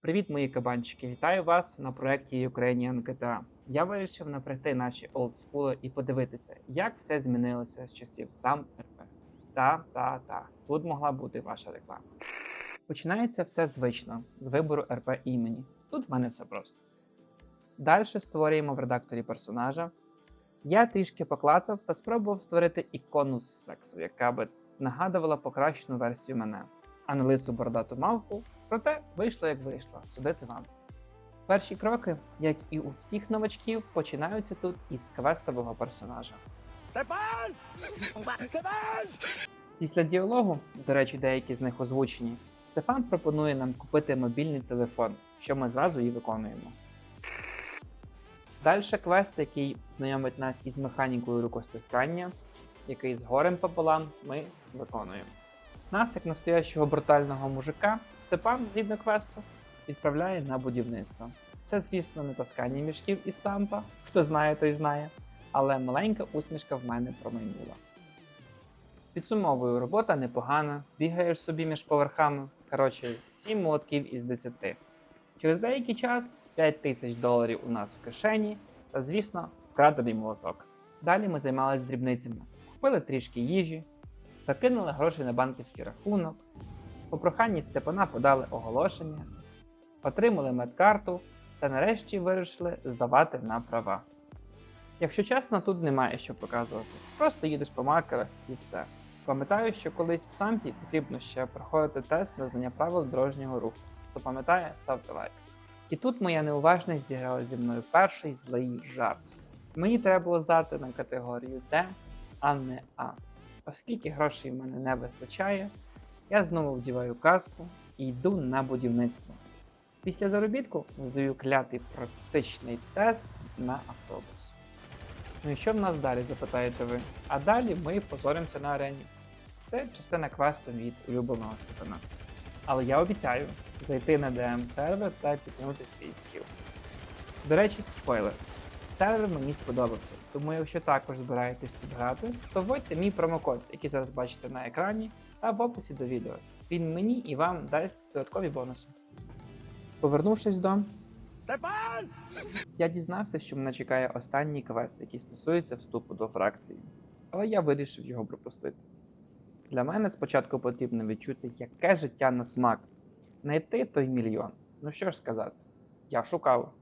Привіт, мої кабанчики! Вітаю вас на проєкті Ukrainian GTA. Я вирішив напрягти наші олдскули і подивитися, як все змінилося з часів сам РП. Та, та, та, тут могла бути ваша реклама. Починається все звично з вибору РП імені. Тут в мене все просто. Далі створюємо в редакторі персонажа. Я трішки поклацав та спробував створити ікону з сексу, яка би нагадувала покращену версію мене, а не лису бородату мавку. Проте вийшло як вийшло, судити вам. Перші кроки, як і у всіх новачків, починаються тут із квестового персонажа. Степан! Степан! Після діалогу, до речі, деякі з них озвучені, Стефан пропонує нам купити мобільний телефон, що ми зразу і виконуємо. Далі квест, який знайомить нас із механікою рукостискання, який з горем пополам ми виконуємо. Нас, як настоящого брутального мужика, Степан, згідно квесту, відправляє на будівництво. Це, звісно, не таскання мішків із сампа, хто знає, той знає, але маленька усмішка в мене промайнула. Підсумовую, робота непогана, бігаєш собі між поверхами. Коротше, 7 молотків із 10. Через деякий час 5 тисяч доларів у нас в кишені та, звісно, вкрадений молоток. Далі ми займалися дрібницями, купили трішки їжі, закинули гроші на банківський рахунок, по проханні Степана подали оголошення, отримали медкарту та нарешті вирішили здавати на права. Якщо чесно, тут немає що показувати. Просто їдеш по маркерах і все. Пам'ятаю, що колись в сампі потрібно ще проходити тест на знання правил дорожнього руху. Хто пам'ятає, ставте лайк. І тут моя неуважність зіграла зі мною перший злий жарт. Мені треба було здати на категорію Д, а не А. Оскільки грошей в мене не вистачає, я знову вдіваю каску і йду на будівництво. Після заробітку здаю клятий практичний тест на автобус. Ну і що в нас далі, запитаєте ви? А далі ми позоримося на арені. Це частина квесту від улюбленого Степана. Але я обіцяю зайти на DM сервер та підтягнути свій скіл. До речі, спойлер. Сервер мені сподобався, тому якщо також збираєтесь тут грати, то вводьте мій промокод, який зараз бачите на екрані, та в описі до відео. Він мені і вам дасть додаткові бонуси. Повернувшись до Степан! я дізнався, що мене чекає останній квест, який стосується вступу до фракції, але я вирішив його пропустити. Для мене спочатку потрібно відчути, яке життя на смак, знайти той мільйон. Ну що ж сказати, я шукав.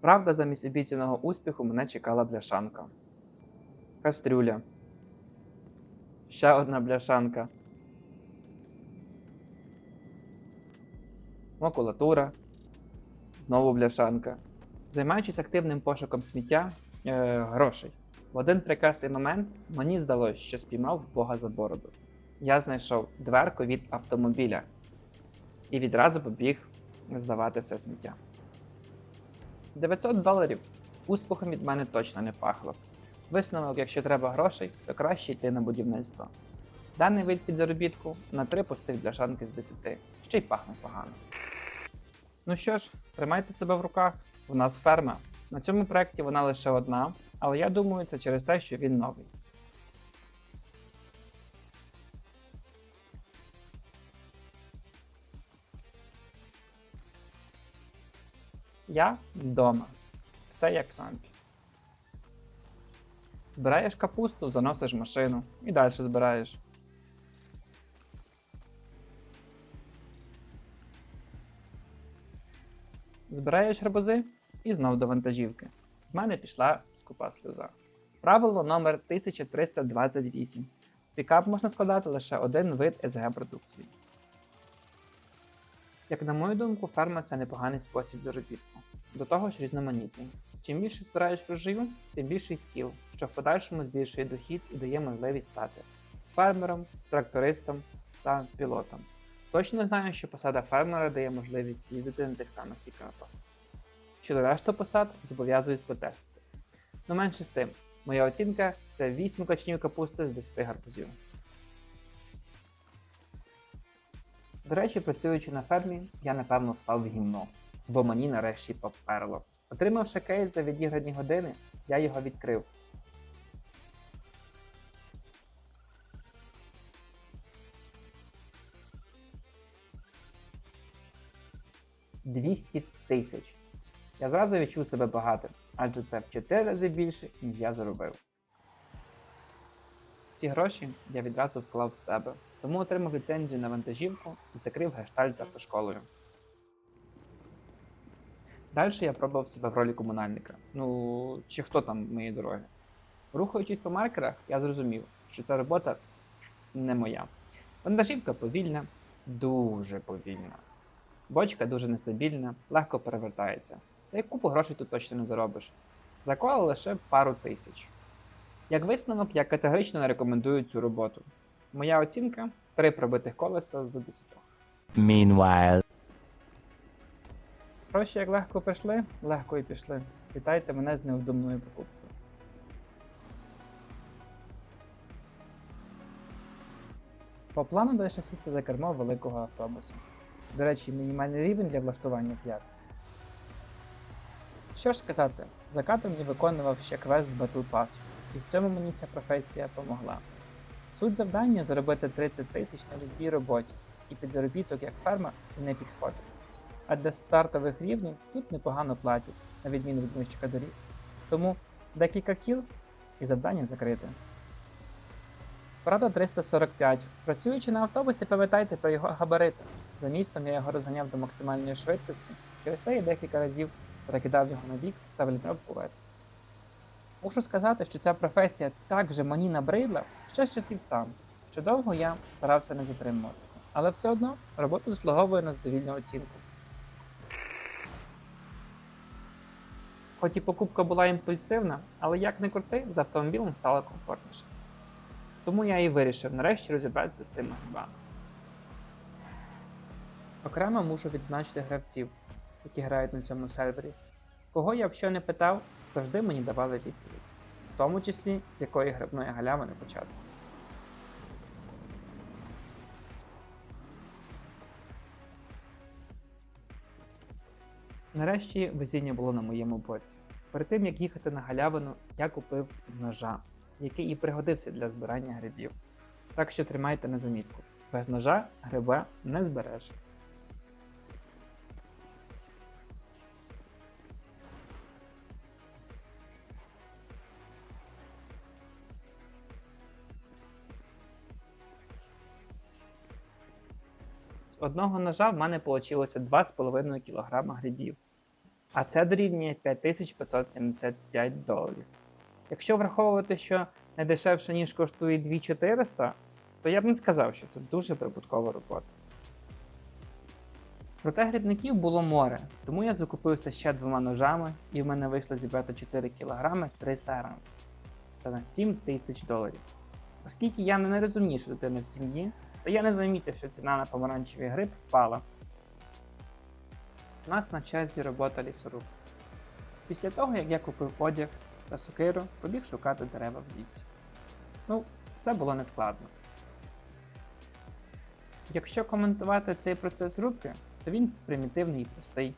Правда, замість обіцяного успіху мене чекала бляшанка. Кастрюля. Ще одна бляшанка. Макулатура знову бляшанка. Займаючись активним пошуком сміття е, грошей, в один прекрасний момент мені здалося, що спіймав Бога за бороду. Я знайшов дверку від автомобіля і відразу побіг здавати все сміття. 900 доларів успіхом від мене точно не пахло. Висновок, якщо треба грошей, то краще йти на будівництво. Даний вид під заробітку на три пустих бляшанки з 10, ще й пахне погано. Ну що ж, тримайте себе в руках. У нас ферма. На цьому проєкті вона лише одна, але я думаю, це через те, що він новий. Я вдома. Все як в сампі. Збираєш капусту, заносиш машину і далі збираєш. Збираєш гарбузи і знов до вантажівки. В мене пішла скупа сльоза. Правило номер 1328. Пікап можна складати лише один вид СГ продукції. Як на мою думку, ферма це непоганий спосіб заробітку. До того ж різноманітний. Чим більше збираєш врожаю, тим більший скіл, що в подальшому збільшує дохід і дає можливість стати фермером, трактористом та пілотом. Точно знаю, що посада фермера дає можливість їздити на тих самих пікапах. Щодо решту посад, зобов'язуюсь потестити. Ну менше з тим, моя оцінка це 8 качнів капусти з 10 гарбузів. До речі, працюючи на фермі, я напевно став в гімно, бо мені нарешті поперло. Отримавши кейс за відіграні години, я його відкрив. Двісті тисяч. Я зразу відчув себе багатим, адже це в 4 рази більше, ніж я заробив. Ці гроші я відразу вклав в себе тому отримав ліцензію на вантажівку і закрив гештальт з автошколою. Далі я пробував себе в ролі комунальника. Ну, чи хто там мої дороги. Рухаючись по маркерах, я зрозумів, що ця робота не моя. Вантажівка повільна, дуже повільна. Бочка дуже нестабільна, легко перевертається. Та й купу грошей тут точно не заробиш. Заклали лише пару тисяч. Як висновок, я категорично не рекомендую цю роботу. Моя оцінка 3 пробитих колеса з 10. Meanwhile. Гроші як легко прийшли, легко і пішли. Вітайте мене з невдомною покупкою. По плану далі сісти за кермо великого автобуса. До речі, мінімальний рівень для влаштування 5. Що ж сказати, за кадром я виконував ще квест з Battle Pass, і в цьому мені ця професія помогла. Суть завдання заробити 30 тисяч на любій роботі, і під заробіток як фермер не підходить. А для стартових рівнів тут непогано платять, на відміну від нижчика доріг. Тому декілька кіл і завдання закрите. Порада 345. Працюючи на автобусі, пам'ятайте про його габарити. За містом я його розганяв до максимальної швидкості, через те я декілька разів перекидав його на бік та влітав в кувет. Мушу сказати, що ця професія так же мені набридла ще з часів сам, що довго я старався не затримуватися. Але все одно робота заслуговує на задовільну оцінку. Хоч і покупка була імпульсивна, але як не крути, з автомобілем стало комфортніше. Тому я і вирішив нарешті розібратися з тими грибами. Окремо мушу відзначити гравців, які грають на цьому сервері. Кого я б що не питав, завжди мені давали відповідь, в тому числі з якої грибної галявини почати. Нарешті везіння було на моєму боці. Перед тим як їхати на галявину, я купив ножа, який і пригодився для збирання грибів. Так що тримайте на замітку: без ножа гриба не збереш. Одного ножа в мене вийшло 2,5 кг грибів. А це дорівнює 5575 доларів. Якщо враховувати, що не дешевше, ніж коштує 2400, то я б не сказав, що це дуже прибуткова робота. Проте грибників було море, тому я закупився ще двома ножами, і в мене вийшло зібрати 4 кг 300 г. Це на 7 тисяч доларів. Оскільки я не найрозумніша дитина в сім'ї, то я не замітив, що ціна на помаранчевий гриб впала. У нас на черзі робота лісоруб. Після того, як я купив одяг та сокиру, побіг шукати дерева в лісі. Ну, це було нескладно. Якщо коментувати цей процес рубки, то він примітивний і простий,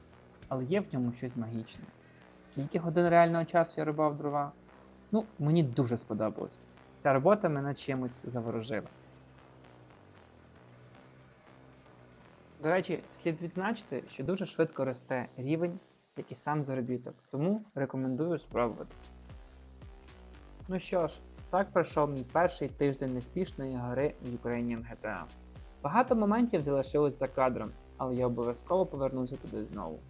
але є в ньому щось магічне. Скільки годин реального часу я рубав дрова? Ну, мені дуже сподобалось. Ця робота мене чимось заворожила. До речі, слід відзначити, що дуже швидко росте рівень, як і сам заробіток, тому рекомендую спробувати. Ну що ж, так пройшов мій перший тиждень неспішної гри в Ukrainian GTA. Багато моментів залишилось за кадром, але я обов'язково повернуся туди знову.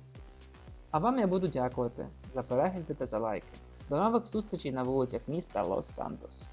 А вам я буду дякувати за перегляди та за лайки. До нових зустрічей на вулицях міста Лос-Сантос.